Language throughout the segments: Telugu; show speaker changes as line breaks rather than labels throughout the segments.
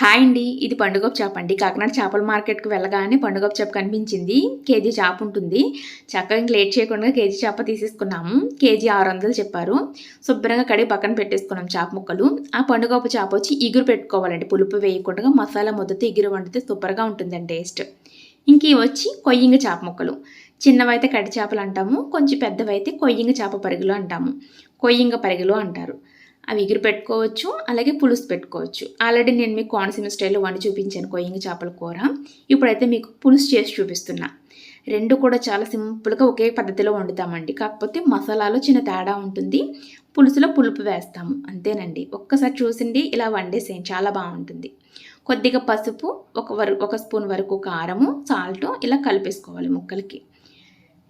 హాయ్ అండి. ఇది పండుగపు చేప అండి. కాకినాడ చేపల మార్కెట్కి వెళ్ళగానే పండుగపు చేప కనిపించింది. కేజీ చేప ఉంటుంది. చక్కగా ఇంక లేట్ చేయకుండా కేజీ చేప తీసేసుకున్నాము. కేజీ ఆరు వందలు చెప్పారు. శుభ్రంగా కడిగి పక్కన పెట్టేసుకున్నాం చేప ముక్కలు. ఆ పండుగపు చేప వచ్చి ఇగురు పెట్టుకోవాలండి. పులుపు వేయకుండా మసాలా మొదటి ఇగురు వండితే సూపర్గా ఉంటుందండి టేస్ట్. ఇంక వచ్చి కొయ్యింగ చేప ముక్కలు. చిన్నవైతే కడి చేపలు అంటాము. కొంచెం పెద్దవైతే కొయ్యింగ చేప పరుగులు అంటాము. కొయ్యింగ పరుగులు అంటారు. అవి ఎగురు పెట్టుకోవచ్చు అలాగే పులుసు పెట్టుకోవచ్చు. ఆల్రెడీ నేను మీకు కోనసీమ స్టైల్లో వండి చూపించాను కొయ్యింగ్ చేపల కూర. ఇప్పుడైతే మీకు పులుసు చేసి చూపిస్తున్నా. రెండు కూడా చాలా సింపుల్గా ఒకే పద్ధతిలో వండుతామండి. కాకపోతే మసాలాలో చిన్న తేడా ఉంటుంది. పులుసులో పులుపు వేస్తాము. అంతేనండి. ఒక్కసారి చూసింది ఇలా వండేసేయండి. చాలా బాగుంటుంది. కొద్దిగా పసుపు ఒక వర ఒక స్పూన్ వరకు కారము సాల్ట్ ఇలా కలిపేసుకోవాలి ముక్కలకి.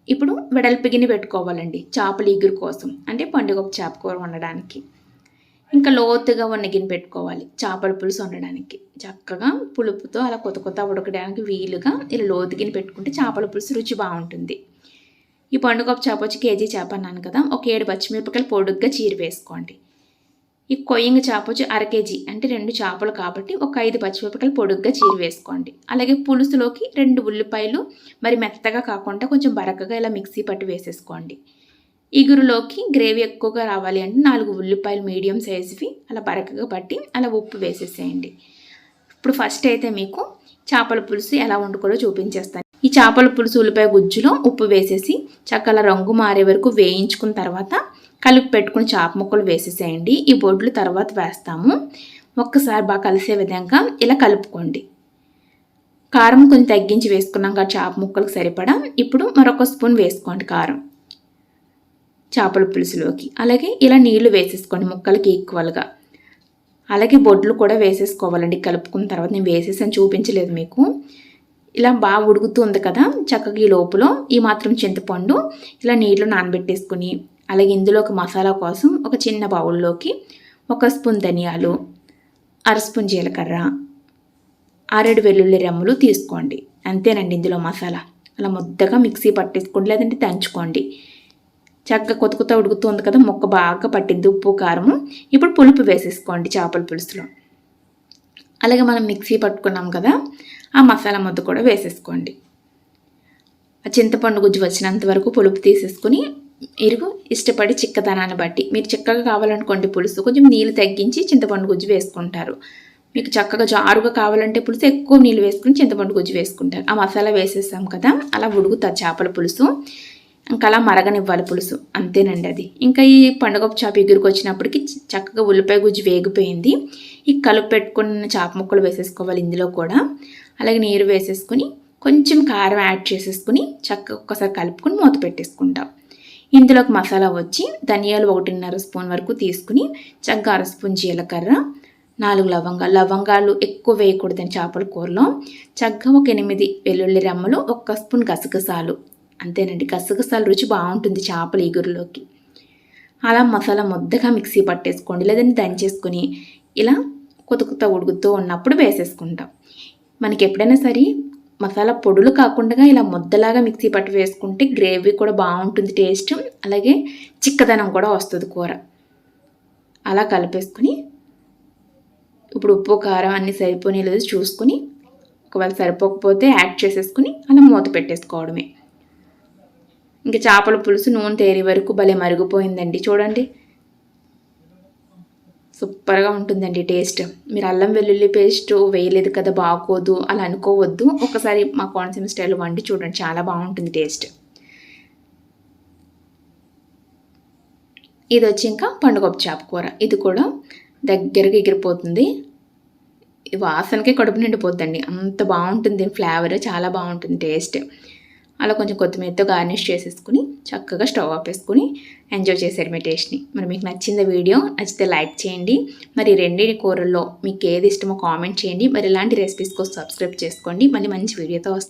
ఇప్పుడు వెడల్పు గిన్నె పెట్టుకోవాలండి. చేపల ఇగురు కోసం. అంటే పండుగ చేప కూర వండడానికి. ఇంకా లోతుగా ఉన్న గిన్నె పెట్టుకోవాలి. చేపల పులుసు వండడానికి. చక్కగా పులుపుతో అలా కొత్త కొత్త ఉడకడానికి వీలుగా ఇలా లోతు గిన్నె పెట్టుకుంటే చేపల పులుసు రుచి బాగుంటుంది. ఈ పండుగ చేప వచ్చి కేజీ చేప అన్నాను కదా ఒక ఏడు పచ్చిమిరపకాయలు పొడుగ్గా చీర వేసుకోండి. ఈ కొయ్యంగ చేప వచ్చి అర కేజీ అంటే రెండు చేపలు కాబట్టి ఒక ఐదు పచ్చిమిరపకాయలు పొడుగ్గా చీర వేసుకోండి. అలాగే పులుసులోకి రెండు ఉల్లిపాయలు మరి మెత్తగా కాకుండా కొంచెం బరకగా ఇలా మిక్సీ పట్టి వేసేసుకోండి. ఇగురులోకి గ్రేవీ ఎక్కువగా రావాలి అంటే నాలుగు ఉల్లిపాయలు మీడియం సైజువి అలా బరకగా పట్టి అలా ఉప్పు వేసేసేయండి. ఇప్పుడు ఫస్ట్ అయితే మీకు చేపల పులుసు ఎలా వండుకోలో చూపించేస్తాను. ఈ చేపల పులుసు ఉల్లిపాయ గుజ్జులో ఉప్పు వేసేసి చక్కల రంగు మారే వరకు వేయించుకున్న తర్వాత కలిపి పెట్టుకుని చేప ముక్కలు వేసేసేయండి. ఈ బొడ్లు తర్వాత వేస్తాము. ఒక్కసారి బాగా కలిసే విధంగా ఇలా కలుపుకోండి. కారం కొంచెం తగ్గించి వేసుకున్నాం కదా చేప ముక్కలకు సరిపడా. ఇప్పుడు మరొక స్పూన్ వేసుకోండి కారం. చేపల పులుసులోకి. అలాగే ఇలా నీళ్ళు వేసేసుకోండి ముక్కలకి ఈక్వల్గా అలాగే బొడ్లు కూడా వేసేసుకోవాలండి. కలుపుకున్న తర్వాత నేను వేసేసాను చూపించలేదు మీకు. ఇలా బాగా ఉడుకుతుంది కదా చక్కగా ఈ లోపల ఈ మాత్రం చింతపండు ఇలా నీళ్ళు నానబెట్టేసుకుని అలాగే ఇందులోకి మసాలా కోసం ఒక చిన్న బౌల్లోకి ఒక స్పూన్ ధనియాలు అర స్పూన్ జీలకర్ర ఆరేడు వెల్లుల్లి రెమ్మలు తీసుకోండి. అంతేనండి ఇందులో మసాలా. అలా ముద్దగా మిక్సీ పట్టేసుకోండి లేదంటే దంచుకోండి. చక్కగా కొత్త కొత్త ఉడుకుతుంది కదా మొక్క బాగా పట్టింది ఉప్పు కారము. ఇప్పుడు పులుపు వేసేసుకోండి చేపల పులుసులో. అలాగే మనం మిక్సీ పట్టుకున్నాం కదా ఆ మసాలా ముద్ద కూడా వేసేసుకోండి. ఆ చింతపండు గుజ్జు వచ్చినంత వరకు పులుపు తీసేసుకుని ఇరుగు ఇష్టపడి చిక్కదనాన్ని బట్టి మీరు చిక్కగా కావాలనుకోండి పులుసు కొంచెం నీళ్ళు తగ్గించి చింతపండు గుజ్జు వేసుకుంటారు. మీకు చక్కగా జారుగా కావాలంటే పులుసు ఎక్కువ నీళ్ళు వేసుకుని చింతపండు గుజ్జు వేసుకుంటారు. ఆ మసాలా వేసేసాం కదా అలా ఉడుగుతారు చేపల పులుసు. ఇంకా అలా మరగనివ్వాలి పులుసు. అంతేనండి అది. ఇంకా ఈ పండుగ చేప ఎగురికి వచ్చినప్పటికి చక్కగా ఉల్లిపాయ గుజ్జు వేగిపోయింది. ఈ కలుపు పెట్టుకున్న చేప ముక్కలు వేసేసుకోవాలి ఇందులో కూడా. అలాగే నీరు వేసేసుకుని కొంచెం కారం యాడ్ చేసేసుకుని చక్కగా ఒక్కసారి కలుపుకొని మూత పెట్టేసుకుంటాం. ఇందులోకి మసాలా వచ్చి ధనియాలు ఒకటిన్నర స్పూన్ వరకు తీసుకుని చక్కగా అర స్పూన్ జీలకర్ర నాలుగు లవంగాలు లవంగాలు ఎక్కువ వేయకూడదని చేపల కూరలో చక్కగా ఒక ఎనిమిది వెల్లుల్లి రెమ్మలు ఒక్క స్పూన్ గసగసాలు అంతేనండి. గసగసాల రుచి బాగుంటుంది చేపల ఈగురులోకి అలా మసాలా ముద్దగా మిక్సీ పట్టేసుకోండి. లేదంటే దంచేసుకొని ఇలా కొత్త కొత్త ఉడుకుతూ ఉన్నప్పుడు వేసేసుకుంటాం. మనకి ఎప్పుడైనా సరే మసాలా పొడులు కాకుండా ఇలా ముద్దలాగా మిక్సీ పట్టి వేసుకుంటే గ్రేవీ కూడా బాగుంటుంది టేస్ట్. అలాగే చిక్కదనం కూడా వస్తుంది కూర. అలా కలిపేసుకుని ఇప్పుడు ఉప్పు కారం అన్నీ సరిపోయి లేదు చూసుకుని ఒకవేళ సరిపోకపోతే యాడ్ చేసేసుకుని అలా మూత పెట్టేసుకోవడమే. ఇంకా చేపల పులుసు నూనె తేరే వరకు భలే మరిగిపోయిందండి. చూడండి. సూపర్గా ఉంటుందండి టేస్ట్. మీరు అల్లం వెల్లుల్లి పేస్ట్ వేయలేదు కదా బాగోదు అలా అనుకోవద్దు. ఒకసారి మా కోనసీమ స్టైల్ వండి చూడండి. చాలా బాగుంటుంది టేస్ట్. ఇది వచ్చి ఇంకా పండుగ చేప కూర. ఇది కూడా దగ్గరగా ఎగిరిపోతుంది. వాసనకే కడుపు నిండిపోతుందండి అంత బాగుంటుంది ఫ్లేవర్. చాలా బాగుంటుంది టేస్ట్. అలా కొంచెం కొత్తిమీరతో గార్నిష్ చేసేసుకుని చక్కగా స్టవ్ ఆపేసుకుని ఎంజాయ్ చేశారు మీ టేస్ట్ని. మరి మీకు నచ్చింది వీడియో నచ్చితే లైక్ చేయండి. మరి రెండి కూరల్లో మీకు ఏది ఇష్టమో కామెంట్ చేయండి. మరి ఇలాంటి రెసిపీస్ కోసం సబ్స్క్రైబ్ చేసుకోండి. మళ్ళీ మంచి వీడియోతో వస్తాను